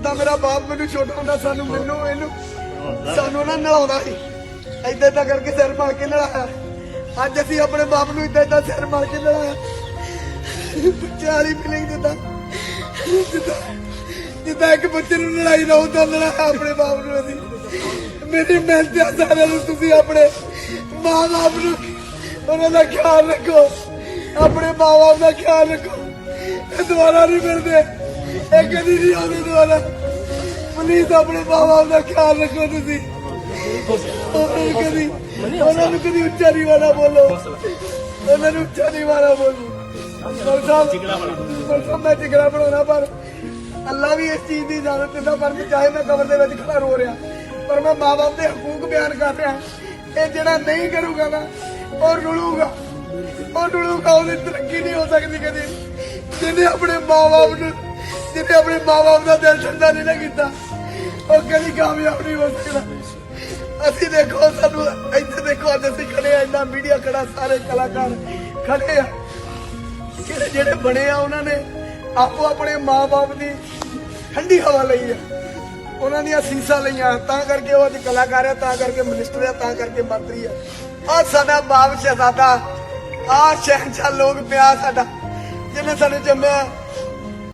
ਜਿੱਦਾਂ ਮੇਰਾ ਬਾਪ ਮੈਨੂੰ ਛੋਟਾ ਹੁੰਦਾ, ਸਾਨੂੰ ਮੈਨੂੰ ਇਹਨੂੰ ਸਾਨੂੰ ਨਾ ਨਲਾਉਂਦਾ ਸੀ। ਏਦਾਂ ਏਦਾਂ ਕਰਕੇ ਸਿਰ ਮਾਰ ਕੇ ਨਲਾਇਆ ਅੱਜ ਅਸੀਂ ਆਪਣੇ ਬਾਪ ਨੂੰ ਏਦਾਂ ਏਦਾਂ ਸਿਰ ਮਾਰ ਕੇ ਨਲਾਇਆ ਬੱਚਿਆਂ ਫੀਲਿੰਗ ਜਿੱਦਾਂ ਜਿੱਦਾਂ ਜਿੱਦਾਂ ਇੱਕ ਬੱਚੇ ਨੂੰ ਲੜਾਈ ਨਾ ਹੁੰਦਾ ਨਲਾਇਆ ਆਪਣੇ ਬਾਪ ਨੂੰ ਅਸੀਂ। ਮੇਰੀ ਮਿਹਨਤ ਆ ਸਾਰਿਆਂ ਨੂੰ, ਤੁਸੀਂ ਆਪਣੇ ਮਾਂ ਬਾਪ ਨੂੰ ਉਹਨਾਂ ਦਾ ਖਿਆਲ ਰੱਖੋ। ਆਪਣੇ ਮਾਂ ਬਾਪ ਦਾ ਖਿਆਲ ਰੱਖੋ। ਇਹ ਦੁਬਾਰਾ ਨਹੀਂ ਮਿਲਦੇ। ਇਹ ਕਦੀ ਨਹੀਂ ਆਉਂਦੇ ਦੁਬਾਰਾ ਪਲੀਜ਼ ਆਪਣੇ ਮਾਂ ਬਾਪ ਦਾ ਖਿਆਲ ਰੱਖੋ ਤੁਸੀਂ। ਉਹਨਾਂ ਨੂੰ ਕਦੀ ਉਹਨਾਂ ਨੂੰ ਕਦੀ ਉੱਚਾ ਨਹੀਂ ਵਾਲਾ ਬੋਲੋ। ਉਹਨਾਂ ਨੂੰ ਉੱਚਾ ਨਹੀਂ ਵਾਲਾ ਬੋਲੋ। ਪਰ ਸਾਹਿਬ ਮੈਂ ਟਿਕੜਾ ਬਣਾਉਣਾ, ਪਰ ਅੱਲਾ ਵੀ ਇਸ ਚੀਜ਼ ਦੀ ਇਜਾਜ਼ਤ ਦਿੰਦਾ, ਪਰ ਚਾਹੇ ਮੈਂ ਕਬਰ ਦੇ ਵਿੱਚ ਖੜਾ ਰੋ ਰਿਹਾ। ਪਰ ਮੈਂ ਮਾਂ ਬਾਪ ਦੇ ਹਕੂਕ ਬਿਆਨ ਕਰ ਰਿਹਾ। ਇਹ ਜਿਹੜਾ ਨਹੀਂ ਕਰੂਗਾ ਨਾ, ਉਹ ਰੁਲੂਗਾ। ਉਹ ਰੁਲੂਗਾ, ਉਹਦੀ ਤਰੱਕੀ ਨਹੀਂ ਹੋ ਸਕਦੀ ਕਦੀ। ਜਿਹਨੇ ਆਪਣੇ ਮਾਂ ਬਾਪ ਨੂੰ ਜਿਹਨੇ ਆਪਣੇ ਮਾਂ ਬਾਪ ਦਾ ਦਿਲ ਠੰਡਾ ਨਹੀਂ ਨਾ ਕੀਤਾ। ਉਹ ਕਦੀ ਕਾਮਯਾਬ ਨਹੀਂ ਹੋ ਸਕਦਾ। ਅਸੀਂ ਦੇਖੋ, ਸਾਨੂੰ ਇੱਥੇ ਦੇਖੋ, ਅੱਜ ਅਸੀਂ ਖੜੇ ਆ ਇੰਨਾ ਮੀਡੀਆ ਖੜਾ, ਸਾਰੇ ਕਲਾਕਾਰ ਖੜੇ ਆ। ਜਿਹੜੇ ਜਿਹੜੇ ਬਣੇ ਆ, ਉਹਨਾਂ ਨੇ ਆਪੋ ਆਪਣੇ ਮਾਪੇ ਦੀ ਠੰਡੀ ਹਵਾ ਲਈ ਆ। ਉਹਨਾਂ ਦੀਆਂ ਸੀਸਾਂ ਲਈਆਂ। ਤਾਂ ਕਰਕੇ ਉਹ ਅੱਜ ਕਲਾਕਾਰ ਆ, ਤਾਂ ਕਰਕੇ ਮਿਨਿਸਟਰ ਆ, ਤਾਂ ਕਰਕੇ ਮੰਤਰੀ ਆ। ਆ ਸਾਡਾ ਬਾਪ ਸ਼ਹਜ਼ਾਦਾ ਆ ਸ਼ਹਿਨਸ਼ਾਹ ਲੋਕ ਪਿਆ ਸਾਡਾ, ਜਿਹਨੇ ਸਾਨੂੰ ਜੰਮਿਆ